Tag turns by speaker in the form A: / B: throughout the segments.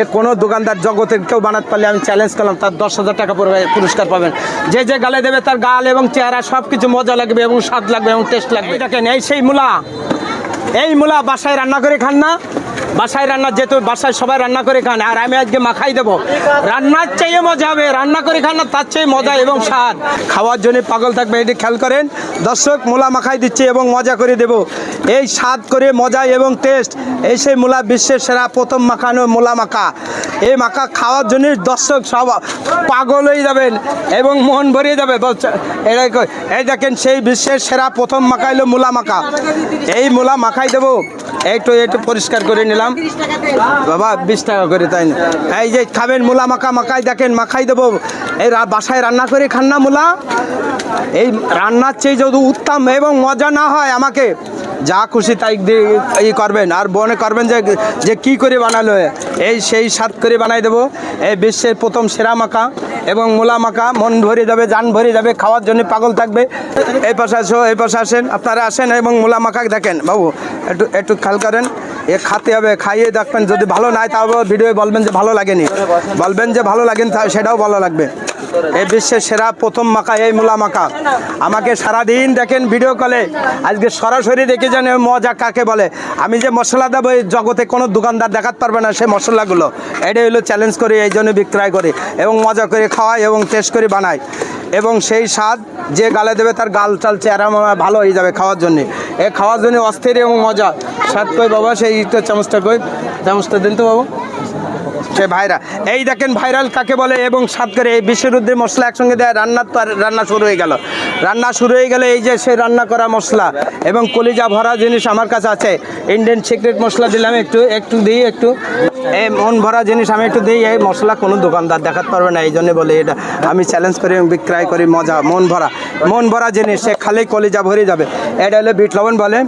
A: এ কোনো দোকানদার জগতের কেউ বানাতে পারলে আমি চ্যালেঞ্জ করলাম, তার দশ হাজার টাকা পড়বে পুরস্কার পাবেন। যে যে গালে দেবে তার গাল এবং চেহারা সব কিছু মজা লাগবে এবং স্বাদ লাগবে এবং টেস্ট লাগবে। দেখেন, এই সেই মূলা, এই মূলা বাসায় রান্না করে খান না। বাসায় রান্না যেহেতু বাসায় সবাই রান্না করে খান, আর আমি আজকে মাখাই দেবো। রান্নার চেয়ে মজা হবে, রান্না করে খান না, তার চেয়ে মজা এবং স্বাদ। খাওয়ার জন্য পাগল থাকবে, এটি খেয়াল করেন। দর্শক, মূলা মাখাই দিচ্ছি এবং মজা করে দেব। এই স্বাদ করে, মজা এবং টেস্ট এই সেই মূলা বিশ্বের সেরা প্রথম মাখানো মূলা মাখা। এই মাখা খাওয়ার জন্য দর্শক সব পাগল হয়ে যাবেন এবং মন ভরিয়ে যাবে। এই দেখেন সেই বিশ্বের সেরা প্রথম মাখা হলো মূলা মাখা। এই মূলা মাখাই দেবো। একটু একটু পরিষ্কার করে নিলাম। বাবা, বিশ টাকা করে তাই এই যে খাবেন মূলা, মাখা, মাখাই, দেখেন, মাখাই দেবো। এই বাসায় রান্না করে খান না মূলা? এই রান্নার চেয়ে যদি উত্তম এবং মজা না হয় আমাকে, যা খুশি তাই ই করবেন। আর বনে করবেন যে যে কি করে বানালো এই সেই স্বাদ করে বানাই দেবো। এই বিশ্বের প্রথম সেরা মাখা এবং মূলা মাখা, মন ভরে যাবে, জান ভরে যাবে, খাওয়ার জন্য পাগল থাকবে। এই পাশে আসো, এই পাশে আসেন। আপনারা আসেন এবং মূলা মাখা দেখেন। বাবু, একটু একটু খেয়াল করেন। এ খাতে হবে, খাইয়ে দেখবেন, যদি ভালো নাই তাও ভিডিও বলবেন যে ভালো লাগেনি। বলবেন যে ভালো লাগেনি সেটাও ভালো লাগবে। এই বিশ্বের সেরা প্রথম মাখা এই মূলা মাখা আমাকে সারাদিন দেখেন ভিডিও কলে আজকে সরাসরি দেখে জানে মজা কাকে বলে? আমি যে মশলা দেবো, এই জগতে কোনো দোকানদার দেখাতে পারবে না সেই মশলাগুলো। এটাই হলো চ্যালেঞ্জ করি, এই জন্য বিক্রয় করি এবং মজা করে খাওয়াই এবং টেস্ট করে বানাই। এবং সেই স্বাদ যে গালে দেবে তার গাল চাল চেহারা ভালো হয়ে যাবে খাওয়ার জন্য। এ খাওয়ার জন্য অস্থির এবং মজা। স্বাদ কই বাবা, সেই তো চামচটা কই? চামচটা দিন তো বাবু। সে ভাইরা। এই দেখেন ভাইরাল কাকে বলে এবং স্বাদ করে এই বিশ্বরুদ্ধে মশলা একসঙ্গে দেয় রান্নার তো রান্না শুরু হয়ে গেল। রান্না শুরু হয়ে গেলে এই যে সে রান্না করা মশলা এবং কলিজা ভরা জিনিস আমার কাছে আছে। ইন্ডিয়ান সিক্রেট মশলা দিলাম একটু একটু দিই একটু। এই মন ভরা জিনিস আমি একটু দিই এই মশলা কোনো দোকানদার দেখাতে পারবে না এই জন্য বলে এটা আমি চ্যালেঞ্জ করি এবং বিক্রয় করি মজা মন ভরা। মন ভরা জিনিস সে খালি কলিজা ভরে যাবে। এটা হলো বিট লবণ বলে।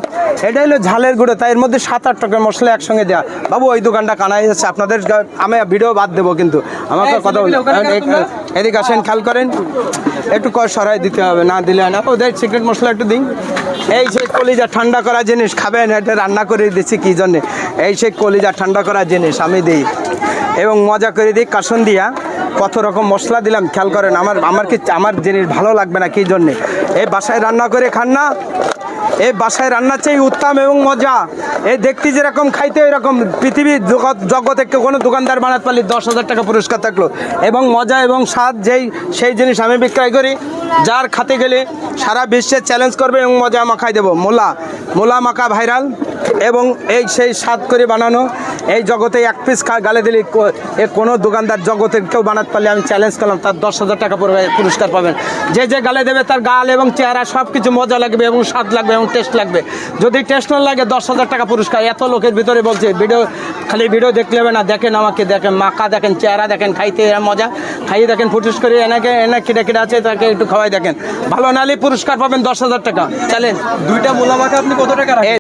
A: এটা হলো ঝালের গুঁড়ো তাই এর মধ্যে সাত আট টাকার মশলা একসঙ্গে দেওয়া বাবু ওই দোকানটা কানাই যাচ্ছে আপনাদের আমি ভিডিও বাদ দেবো কিন্তু। আমাকে কথা বলি এদিকে আসেন খেয়াল করেন। একটু সরাই দিতে হবে না দিলে না। ওদের সিক্রেট মশলা একটু দিন এই সেই কলিজা ঠান্ডা করা জিনিস খাবেন এটা রান্না করে দিচ্ছি কী জন্যে? এই সেই কলিজা ঠান্ডা করা জিনিস আমি দিই। এবং মজা করে দিই কাসন দিয়া কত রকম মশলা দিলাম, খেয়াল করেন, আমার আমার কি, আমার জিনিস ভালো লাগবে না কী জন্যে? এই বাসায় রান্না করে খান না। এই বাসায় রান্নার চেয়ে উত্তম এবং মজা। এই দেখতে যেরকম খাইতে এরকম। পৃথিবীর জগতে কোনো দোকানদার বানাতে পারলে দশ হাজার টাকা পুরস্কার থাকল। এবং মজা এবং স্বাদ যেই সেই জিনিস আমি বিক্রয় করি। যার খাতে গেলে সারা বিশ্বে চ্যালেঞ্জ করবে এবং মজা মাখাই দেবো। মোলা মোলা মাখা ভাইরাল এবং এই সেই স্বাদ করে বানানো এই জগতে এক পিস গালে দিলে এ কোনো দোকানদার জগতের কেউ বানাতে পারলে আমি চ্যালেঞ্জ করলাম তার দশ হাজার টাকা পড়বে পুরস্কার পাবেন। যে যে গালে দেবে তার গাল এবং চেহারা সব কিছু মজা লাগবে এবং স্বাদ লাগবে এবং টেস্ট লাগবে। যদি টেস্ট না লাগে দশ হাজার টাকা পুরস্কার। এত লোকের ভিতরে বলছে ভিডিও খালি ভিডিও দেখলে হবে না দেখেন আমাকে দেখেন মাখা দেখেন চেহারা দেখেন খাইতে মজা। খাইয়ে দেখেন ফুটুস করে এনাকে এনা কেটে কিটা আছে তাকে একটু খাওয়াই দেখেন। ভালো নালে পুরস্কার পাবেন দশ হাজার টাকা। চ্যালেঞ্জ
B: দুইটা মূলা মাখা আপনি কত টাকা